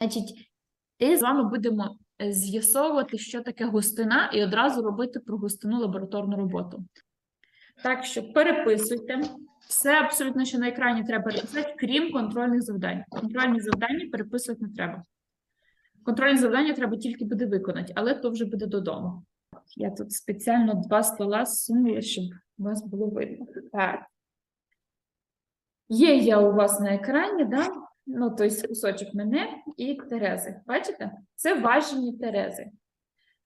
Значить, і з вами будемо е, з'ясовувати, що таке густина, і одразу робити про густину лабораторну роботу. Так що переписуйте. Все абсолютно, що на екрані треба переписати, крім контрольних завдань. Контрольні завдання переписувати не треба. Контрольні завдання треба тільки буде виконати, але то вже буде додому. Я тут спеціально два стола сунула, щоб вас було видно. Так. Є я у вас на екрані, да? Ну, тобто кусочок мене і Терези. Бачите? Це важені Терези.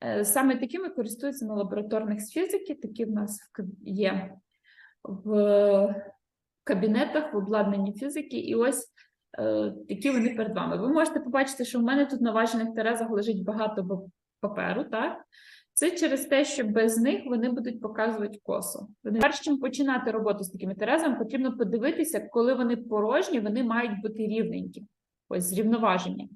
Е, Саме такими користуються на лабораторних з фізики, такі в нас є в кабінетах, в обладнанні фізики, і ось е, такі вони перед вами. Ви можете побачити, що в мене тут на важених Терезах лежить багато паперу, так? Це через те, що без них вони будуть показувати косо. Перш чим починати роботу з такими терезами, потрібно подивитися, коли вони порожні, вони мають бути рівненькі. Ось зрівноваження.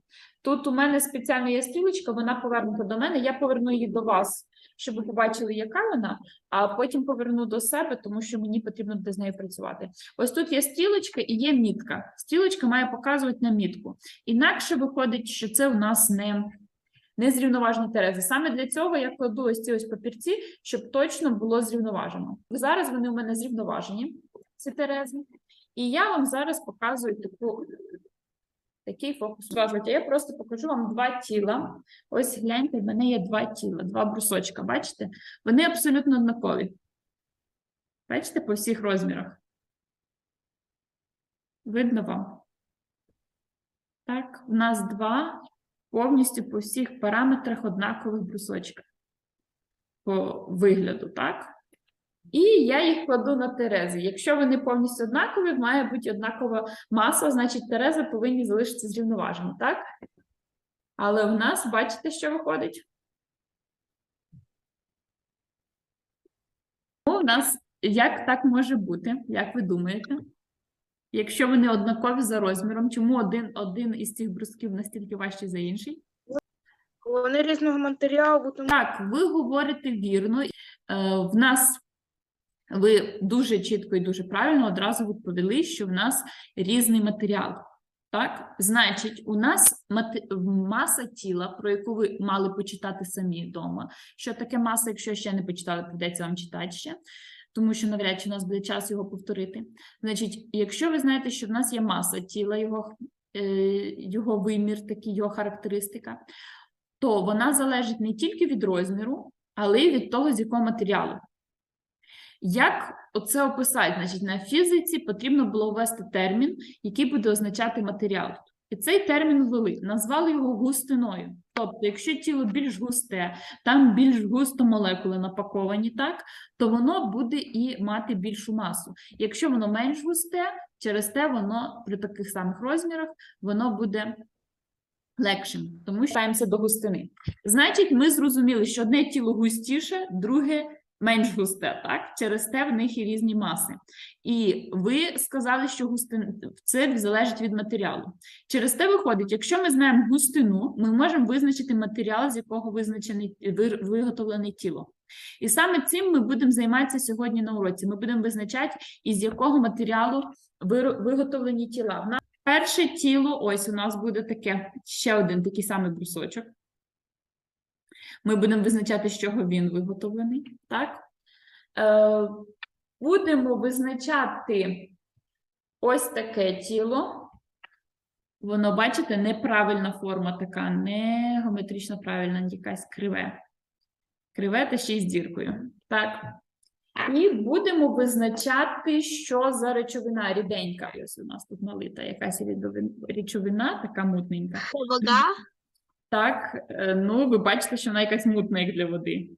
Тут у мене спеціально є стрілочка, вона повернута до мене. Я поверну її до вас, щоб ви побачили, яка вона, а потім поверну до себе, тому що мені потрібно з нею працювати. Ось тут є стрілочка і є мітка. Стрілочка має показувати на мітку. Інакше виходить, що це у нас не не зрівноважені терези. Саме для цього я кладу ось ці ось папірці, щоб точно було зрівноважено. Зараз вони у мене зрівноважені, ці терези. І я вам зараз показую таку, такий фокус. Зважуйте, я просто покажу вам два тіла. Ось гляньте, в мене є два тіла, два брусочка. Бачите? Вони абсолютно однакові. Бачите, по всіх розмірах. Видно вам? Так, в нас два повністю по всіх параметрах однакових брусочків по вигляду, так? І я їх кладу на терези. Якщо вони повністю однакові, має бути однакова маса, значить терези повинні залишитися зрівноважені, так? Але в нас, бачите, що виходить? Ну, У нас як так може бути, як ви думаєте? Якщо вони однакові за розміром, чому один, один із цих брусків настільки важчий за інший? Вони різного матеріалу, тому Так, ви говорите вірно. Е, В нас ви дуже чітко і дуже правильно одразу відповіли, що в нас різний матеріал. Так, значить, у нас маса тіла, про яку ви мали почитати самі вдома. Що таке маса, якщо ще не почитали, прийдеться вам читати ще, тому що навряд чи у нас буде час його повторити. Значить, якщо ви знаєте, що в нас є маса тіла, його, е, його вимір, такий його характеристика, то вона залежить не тільки від розміру, але й від того, з якого матеріалу. Як оце описати? Значить, на фізиці потрібно було ввести термін, який буде означати матеріал. І цей термін ввели, назвали його густиною. Тобто, якщо тіло більш густе, там більш густо молекули напаковані, так, то воно буде і мати більшу масу. Якщо воно менш густе, через те воно при таких самих розмірах воно буде легшим, тому що даємося до густини. Значить, ми зрозуміли, що одне тіло густіше, друге менш густе, так? Через те в них і різні маси. І ви сказали, що густин... це залежить від матеріалу. Через те виходить, якщо ми знаємо густину, ми можемо визначити матеріал, з якого визначений виготовлене тіло. І саме цим ми будемо займатися сьогодні на уроці. Ми будемо визначати, із якого матеріалу виготовлені тіла. Перше тіло, ось у нас буде таке ще один такий самий брусочок. Ми будемо визначати, з чого він виготовлений. Так? Е, будемо визначати ось таке тіло. Воно, бачите, неправильна форма така, не геометрично правильна, якась криве. Криве та ще й з діркою. Так. І будемо визначати, що за речовина ріденька. Ось у нас тут налита якась речовина, така мутненька. вода. Так, е, ну ви бачите, що вона якась мутна, як для води.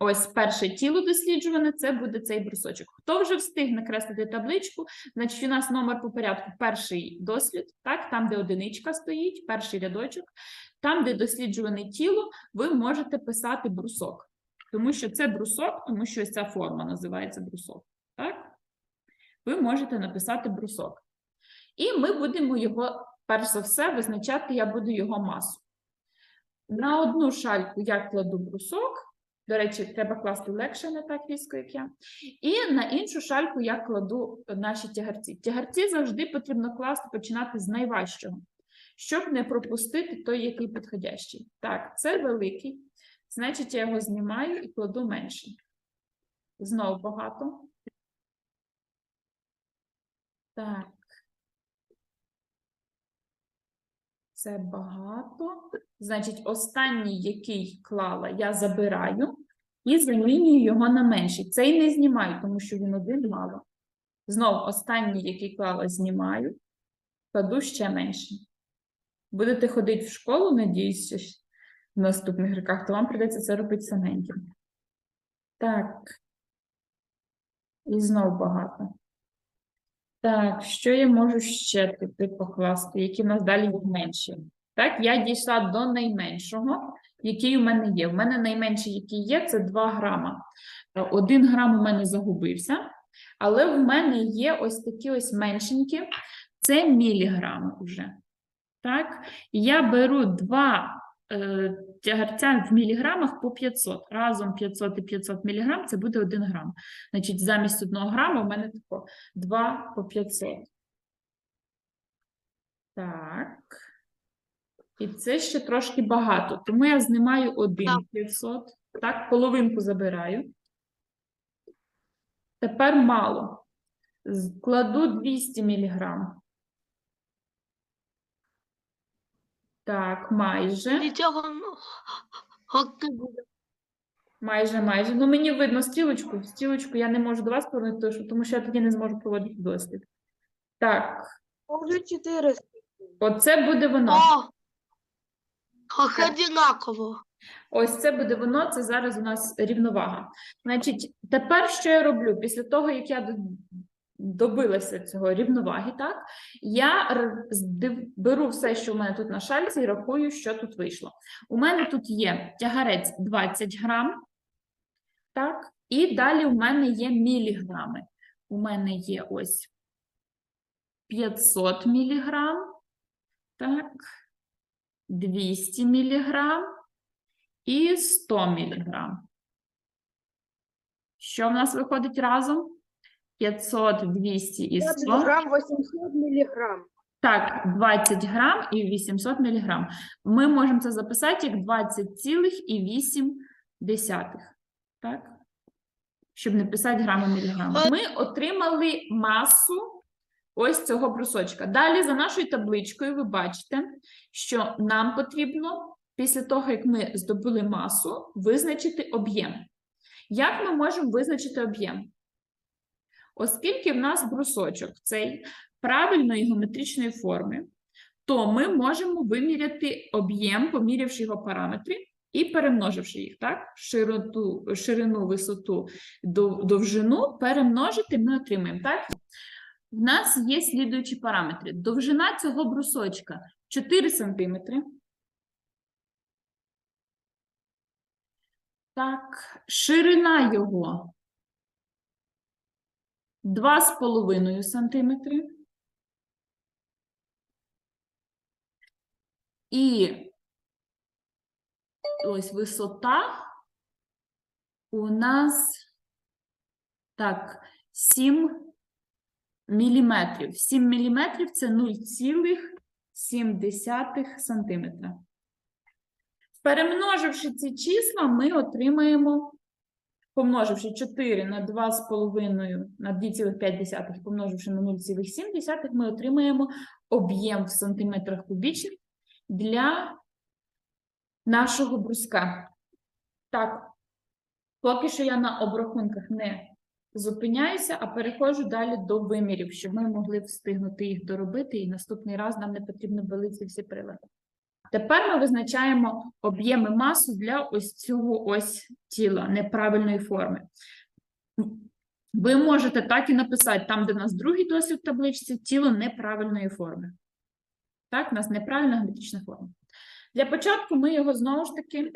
Ось перше тіло досліджуване, це буде цей брусочок. Хто вже встиг накреслити табличку, значить у нас номер по порядку перший дослід, так, там, де одиничка стоїть, перший рядочок, там, де досліджуване тіло, ви можете писати брусок. Тому що це брусок, тому що ось ця форма називається брусок. Так? Ви можете написати брусок. І ми будемо його, перш за все, визначати, я буду його масу. На одну шальку я кладу брусок. До речі, треба класти легше, не так різко, як я. І на іншу шальку я кладу наші тягарці. Тягарці завжди потрібно класти, починати з найважчого, щоб не пропустити той, який підходящий. Так, це великий. Значить, я його знімаю і кладу менший. Знову багато. Так. Це багато. Значить, останній, який клала, я забираю і замінюю його на менший. Цей не знімаю, тому що він один мало. Знову останній, який клала, знімаю, кладу ще менший. Будете ходити в школу, надіюсь, що в наступних роках, то вам прийдеться це робити саменьким. Так. І знов багато. Так, що я можу ще туди покласти, які в нас далі менші? Так, я дійшла до найменшого, який у мене є. У мене найменший, який є, це 2 грама. Е, Один грам у мене загубився, але в мене є ось такі ось меншенькі, це міліграми вже. Так, я беру два е, тягарця в міліграмах по 500. Разом 500 і 500 міліграм це буде 1 грам. Значить, замість 1 грама у мене тако 2 по 500. Так. І це ще трошки багато, тому я знімаю 1 Так. 500. Так, половинку забираю. Тепер мало. Кладу 200 міліграм. Так, майже. Нічого ну, от буде. Майже, майже. Ну, мені видно стрілочку. Стрілочку я не можу до вас повернути, тому що- я тоді не зможу проводити дослід. Так, Вже 400. оце буде воно. О! Одинаково. Ось це буде воно, це зараз у нас рівновага. Значить, тепер що я роблю? Після того, як я до- добилася цього рівноваги, так, я беру все, що в мене тут на шальці, і рахую, що тут вийшло. У мене тут є тягарець 20 грам, так, і далі у мене є міліграми. У мене є ось 500 міліграм, так, 200 міліграм і 100 міліграм. Що в нас виходить разом? 500, 200 і 100. грам 800 міліграм. Так, 20 грам і 800 міліграм. Ми можемо це записати як 20,8. Так? Щоб не писати грами міліграми. Ми отримали масу ось цього брусочка. Далі за нашою табличкою ви бачите, що нам потрібно після того, як ми здобули масу, визначити об'єм. Як ми можемо визначити об'єм? Оскільки в нас брусочок цей правильної геометричної форми, то ми можемо виміряти об'єм, помірявши його параметри і перемноживши їх, так? Широту, ширину, висоту, довжину перемножити ми отримаємо, так? В нас є слідуючі параметри. Довжина цього брусочка 4 см. Так, ширина його 2,5 см. І ось висота у нас так 7 міліметрів. 7 міліметрів це 0,7 сантиметра. Перемноживши ці числа, ми отримаємо, помноживши 4 на 2,5 на 2,5, помноживши на 0,7, ми отримаємо об'єм в сантиметрах кубічних для нашого бруска. Так, поки що я на обрахунках не зупиняюся, а переходжу далі до вимірів, щоб ми могли встигнути їх доробити, і наступний раз нам не потрібно були ці всі прилади. Тепер ми визначаємо об'єми масу для ось цього ось тіла неправильної форми. Ви можете так і написати, там, де у нас другий дослід в табличці, тіло неправильної форми. Так, у нас неправильна геометрична форма. Для початку ми його знову ж таки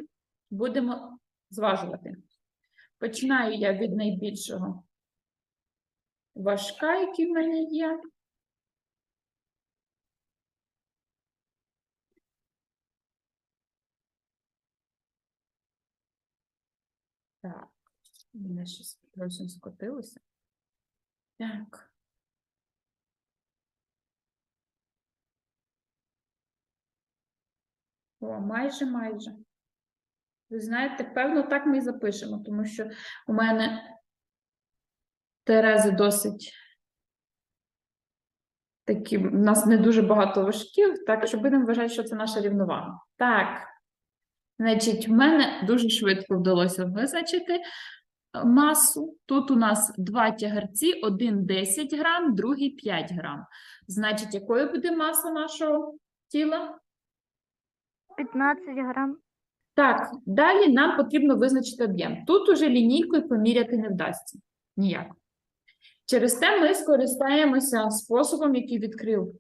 будемо зважувати. Починаю я від найбільшого важка, який в мене є. Так, мене щось зовсім скотилося. Так. О, майже, майже. Ви знаєте, певно, так ми і запишемо, тому що у мене Терези досить такі, в нас не дуже багато важків, так що будемо вважати, що це наша рівновага. Так. Значить, в мене дуже швидко вдалося визначити масу. Тут у нас два тягарці, один 10 грам, другий 5 грам. Значить, якою буде маса нашого тіла? 15 грам. Так, далі нам потрібно визначити об'єм. Тут уже лінійкою поміряти не вдасться. Ніяк. Через те ми скористаємося способом, який відкрив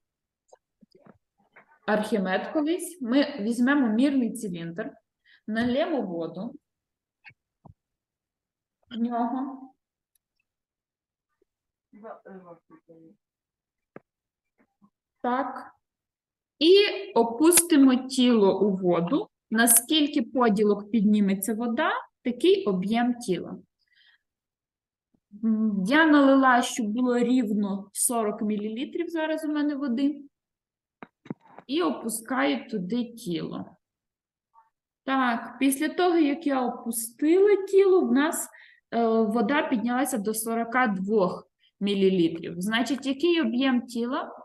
Архімед колись. Ми візьмемо мірний циліндр, налємо воду в нього. Так. І опустимо тіло у воду. Наскільки поділок підніметься вода, такий об'єм тіла. Я налила, щоб було рівно 40 мл зараз у мене води. І опускаю туди тіло. Так, після того, як я опустила тіло, в нас е, вода піднялася до 42 мл. Значить, який об'єм тіла?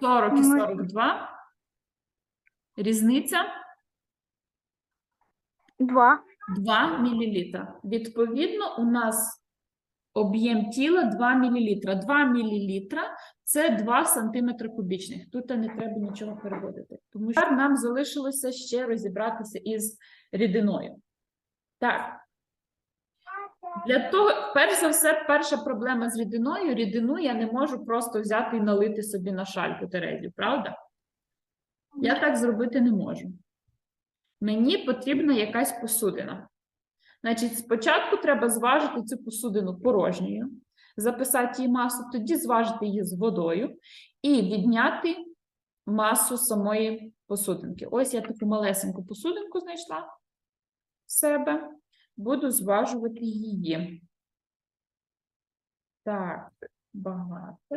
40 і 42. Різниця 2. 2 мл. Відповідно, у нас об'єм тіла 2 мл. 2 мл – це 2 см кубічних. Тут не треба нічого переводити. Тому що нам залишилося ще розібратися із рідиною. Так. Для того, перш за все, перша проблема з рідиною. Рідину я не можу просто взяти і налити собі на шальку Терезі, правда? Я так зробити не можу. Мені потрібна якась посудина. Значить, спочатку треба зважити цю посудину порожньою, записати її масу, тоді зважити її з водою і відняти масу самої посудинки. Ось я таку малесеньку посудинку знайшла в себе. Буду зважувати її. Так, багато.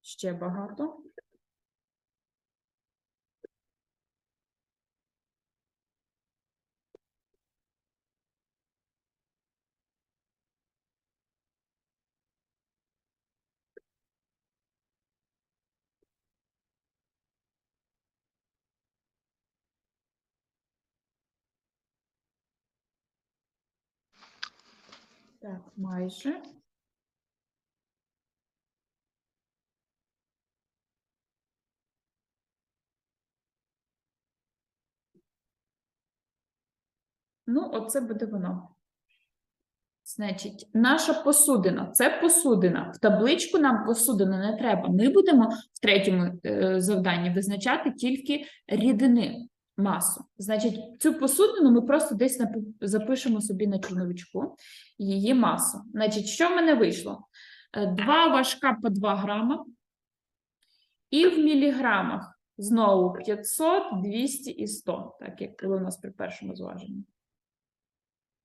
Ще багато. Так, майже. Ну, оце буде воно. Значить, наша посудина це посудина. В табличку нам посудина не треба. Ми будемо в третьому е, завданні визначати тільки рідини масу. Значить, цю посудину ми просто десь запишемо собі на чорновичку її масу. Значить, що в мене вийшло? Е, Два важка по 2 грама. І в міліграмах знову 500, 200 і 100, так як було у нас при першому зваженні.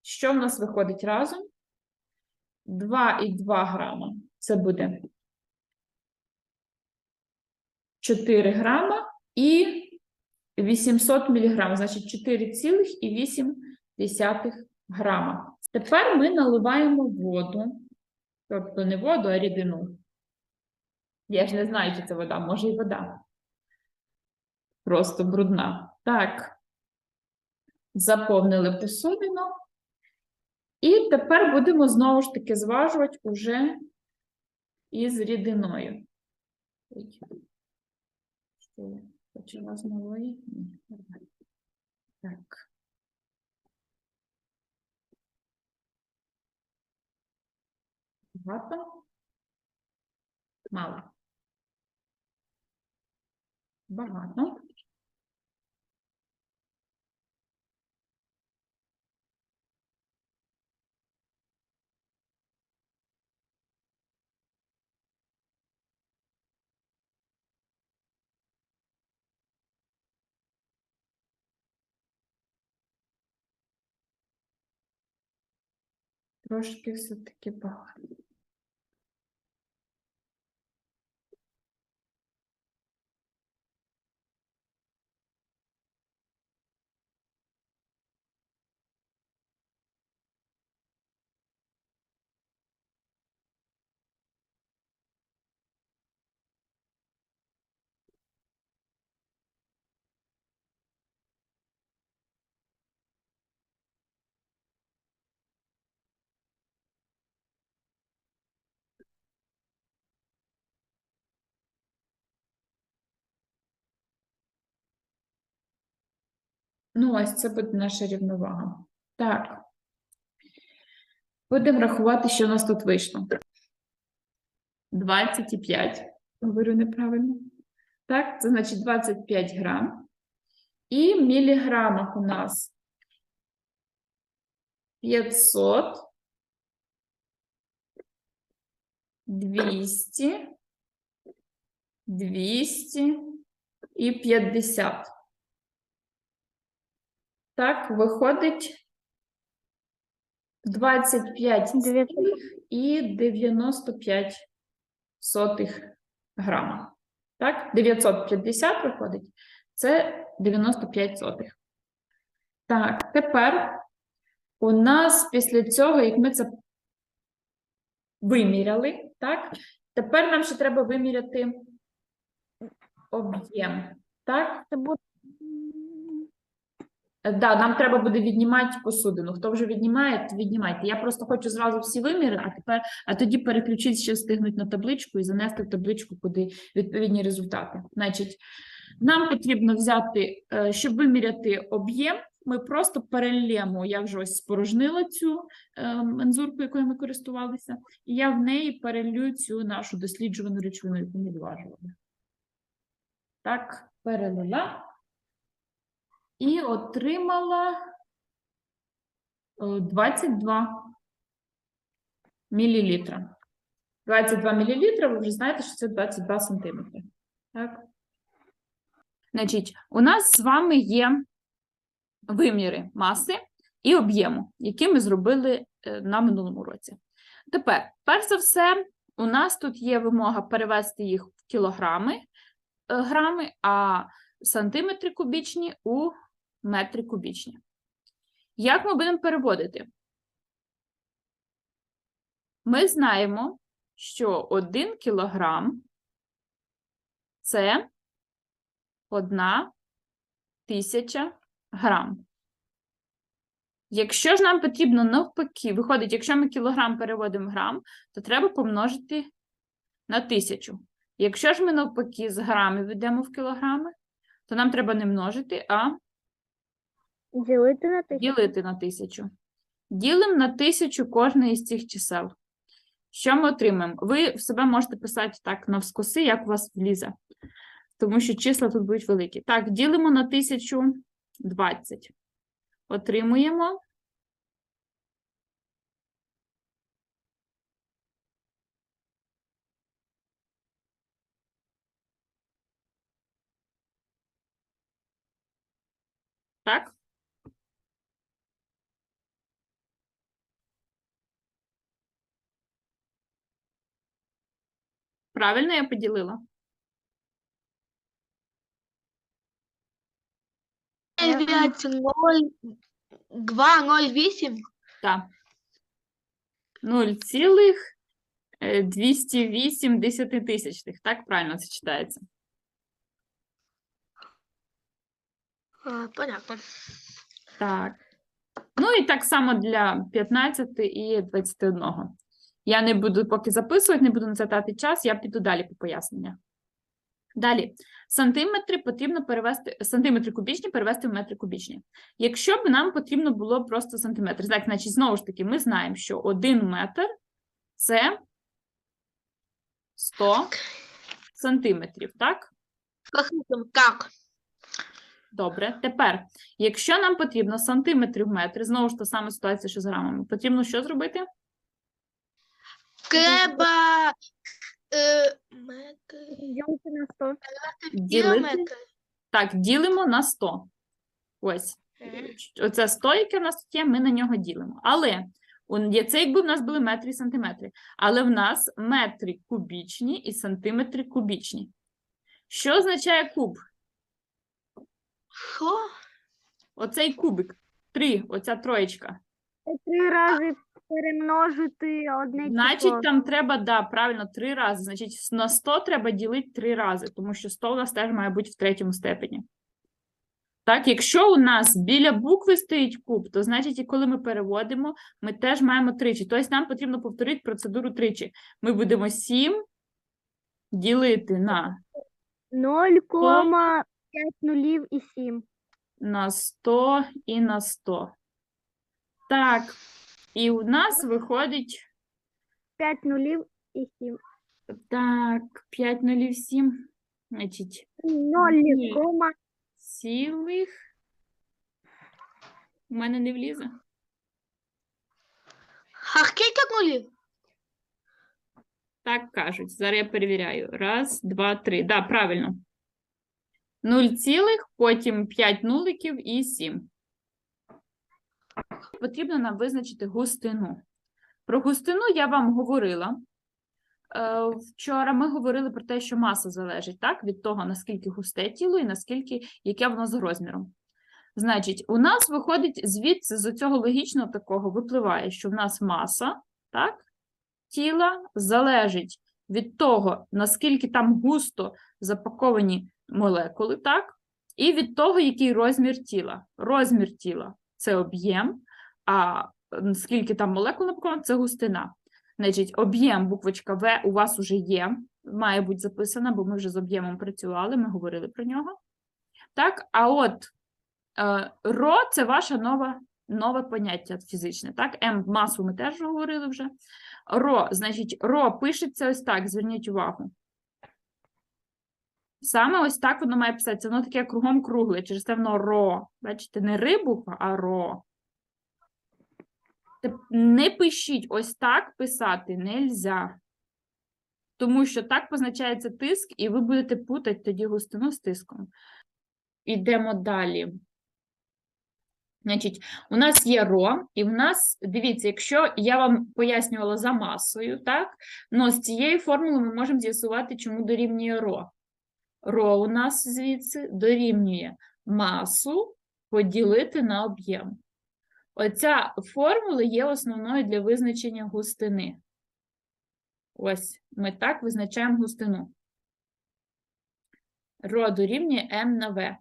Що в нас виходить разом? 2 і 2 грама. Це буде 4 грама і 800 міліграм, значить 4,8 грама. Тепер ми наливаємо воду, тобто не воду, а рідину. Я ж не знаю, чи це вода, може і вода. Просто брудна. Так. Заповнили посудину. І тепер будемо знову ж таки зважувати уже із рідиною. Почала з нормально. Так. Багато? Мало. Багато. Трошки все-таки багато. Ну, ось це буде наша рівновага. Так. Будемо рахувати, що у нас тут вийшло. 25. Говорю неправильно. Так, це значить 25 грам. І в міліграмах у нас 500, 200, 200 і 50. Так, виходить 25 і 95 сотих грама. Так, 950 виходить. Це 95 сотих. Так, тепер у нас після цього, як ми це виміряли, так, тепер нам ще треба виміряти об'єм. Так? Це буде Да, нам треба буде віднімати посудину. Хто вже віднімає, віднімайте. Я просто хочу зразу всі виміри, а тепер, а тоді переключити, ще встигнуть на табличку і занести в табличку, куди відповідні результати. Значить, нам потрібно взяти, е, щоб виміряти об'єм, ми просто перельємо, я вже ось спорожнила цю е, мензурку, якою ми користувалися, і я в неї перелью цю нашу досліджувану речовину, яку ми зважували. Так, перелила і отримала е, 22 мілілітра. 22 мілілітра, ви вже знаєте, що це 22 сантиметри. Так? Значить, у нас з вами є виміри маси і об'єму, які ми зробили е, на минулому році. Тепер, перш за все, у нас тут є вимога перевести їх в кілограми, е, грами, а сантиметри кубічні у метри кубічні. Як ми будемо переводити? Ми знаємо, що 1 кілограм це 1 тисяча грам. Якщо ж нам потрібно навпаки, виходить, якщо ми кілограм переводимо грам, то треба помножити на тисячу. Якщо ж ми навпаки з грамів ведемо в кілограми, то нам треба не множити, а ділити на тисячу. ділити на тисячу. Ділимо на тисячу кожне із цих чисел. Що ми отримаємо? Ви в себе можете писати так навскоси, як у вас влізе, тому що числа тут будуть великі. Так, ділимо на 1020. Отримуємо так? Правильно я поділила? Дев'ять, ноль, два, ноль, вісім. Так. 0,208 десятитисячних. Так правильно це читається. А, Понятно. Так. Ну і так само для 15 і 21. Я не буду поки записувати, не буду називати час, я піду далі по пояснення. Далі. Сантиметри потрібно перевести, сантиметри кубічні перевести в метри кубічні. Якщо б нам потрібно було просто сантиметр, так, значить, знову ж таки, ми знаємо, що 1 метр це 100 сантиметрів, так? Так. Добре. Тепер, якщо нам потрібно сантиметри в метри, знову ж та сама ситуація, що з грамами, потрібно що зробити? Треба е, метри, Ділити на 100. Ділити. Так, ділимо на 100. Ось. Оце 100, яке в нас тут є, ми на нього ділимо. Але он є- це якби в нас були метри і сантиметри. Але в нас метри кубічні і сантиметри кубічні. Що означає куб? Що? Оцей кубик. Три, оця троєчка. Це три рази перемножити одне число. Значить, там треба, да, правильно, три рази. Значить, на 100 треба ділити три рази, тому що 100 у нас теж має бути в третьому степені. Так, якщо у нас біля букви стоїть куб, то значить, і коли ми переводимо, ми теж маємо тричі. Тобто нам потрібно повторити процедуру тричі. Ми будемо 7 ділити на 0,5 нулів і 7. на 100 і на 100. Так, і у нас виходить 5 нулів і 7. так, 5 нулів 7, значить, 0, кома цілих. У мене не влізе. А скільки нулів? Так кажуть. Зараз я перевіряю. Раз, два, три. Да, правильно. 0 цілих, потім 5 нуликів і 7. Потрібно нам визначити густину. Про густину я вам говорила. Е, Вчора ми говорили про те, що маса залежить так, від того, наскільки густе тіло і наскільки яке воно за розміром. Значить, у нас виходить звідси з цього логічного такого випливає, що в нас маса, так, тіла залежить від того, наскільки там густо запаковані молекули, так, і від того, який розмір тіла. Розмір тіла це об'єм, а скільки там молекул напаковано, це густина. Значить, об'єм, буквочка В у вас вже є, має бути записана, бо ми вже з об'ємом працювали, ми говорили про нього. Так, а от е, ро це ваше нове, нове поняття фізичне. Так, М масу ми теж говорили вже. Ро, значить, ро пишеться ось так, зверніть увагу. Саме ось так воно має писатися. Воно таке кругом кругле, через це воно ро. Бачите, не ри буква, а ро. Не пишіть ось так писати нельзя. Тому що так позначається тиск, і ви будете путати тоді густину з тиском. Ідемо далі. Значить, у нас є ро, і в нас, дивіться, якщо я вам пояснювала за масою, так, ну з цієї формули ми можемо з'ясувати, чому дорівнює ро. Ро у нас звідси дорівнює масу поділити на об'єм. Оця формула є основною для визначення густини. Ось, ми так визначаємо густину. Ро дорівнює М на В.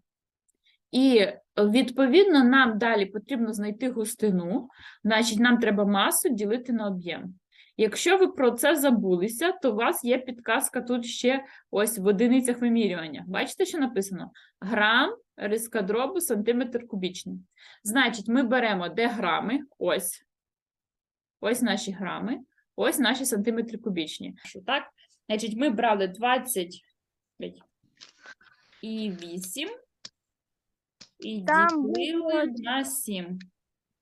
І відповідно нам далі потрібно знайти густину, значить нам треба масу ділити на об'єм. Якщо ви про це забулися, то у вас є підказка тут ще ось в одиницях вимірювання. Бачите, що написано? Грам риска дробу сантиметр кубічний. Значить, ми беремо де грами, ось. Ось наші грами, ось наші сантиметри кубічні. Так? Значить, ми брали 20 і 8 і Там ділили було на 7.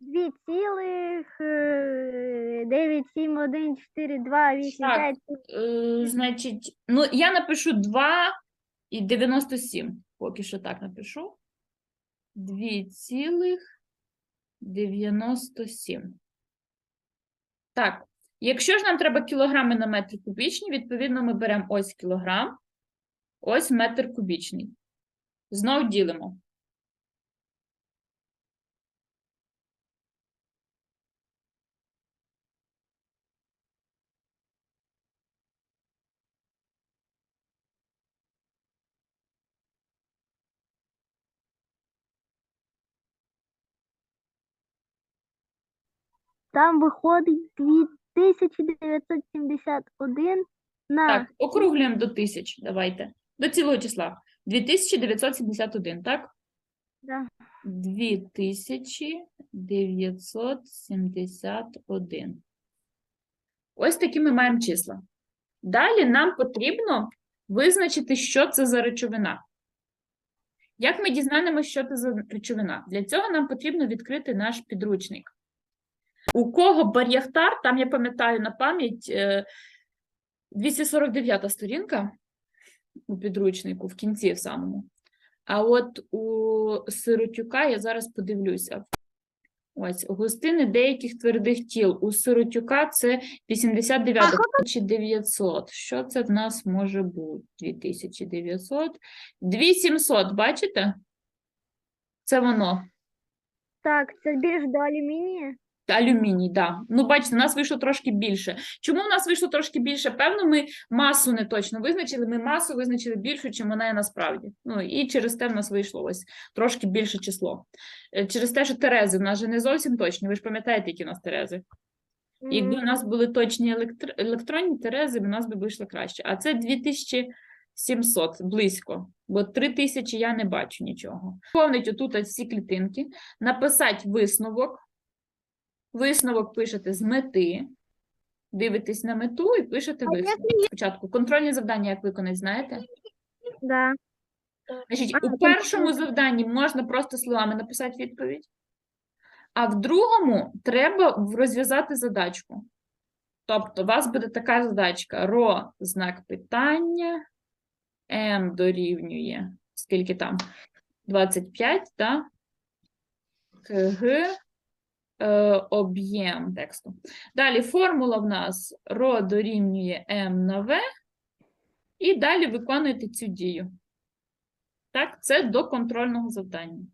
2 цілих е, 9, 7, 1, 4, 2, 8, Так. 5. Е, значить, ну я напишу 2 і 97. Поки що так напишу. 2,97. Так, якщо ж нам треба кілограми на метр кубічний, відповідно, ми беремо ось кілограм, ось метр кубічний. Знов ділимо. Там виходить 2971 на Так, округлюємо до тисяч. Давайте. До цілого числа. 2971, так? Да. 2971. Ось такі ми маємо числа. Далі нам потрібно визначити, що це за речовина. Як ми дізнаємося, що це за речовина? Для цього нам потрібно відкрити наш підручник. У кого бар'яхтар, там я пам'ятаю на пам'ять е, 249 сторінка у підручнику, в кінці в самому. А от у Сиротюка я зараз подивлюся. Ось, густини деяких твердих тіл. У Сиротюка це 89 А 2900. Що це в нас може бути? 2900. 2700, бачите? Це воно. Так, це більш до алюмінія. Алюміній, да. Ну, бачите, у нас вийшло трошки більше. Чому у нас вийшло трошки більше? Певно, ми масу не точно визначили. Ми масу визначили більшу, чим вона є насправді. Ну і через те в нас вийшло ось трошки більше число. Е, Через те, що терези в нас же не зовсім точні. Ви ж пам'ятаєте, які у нас терези? Якби у нас були точні електр... електронні терези, у нас би вийшло краще. А це 2700, близько. бо 3000 я не бачу нічого. Повнить отут всі клітинки, написати висновок. Висновок пишете з мети, дивитесь на мету і пишете висновок. Спочатку контрольні завдання, як виконати, знаєте? Да. Значить, у першому завданні можна просто словами написати відповідь, а в другому треба розв'язати задачку. Тобто, у вас буде така задачка: ро знак питання, М дорівнює, скільки там? 25, так? КГ, е, об'єм тексту. Далі формула в нас ро дорівнює М на В, і далі виконуєте цю дію. Так, це до контрольного завдання.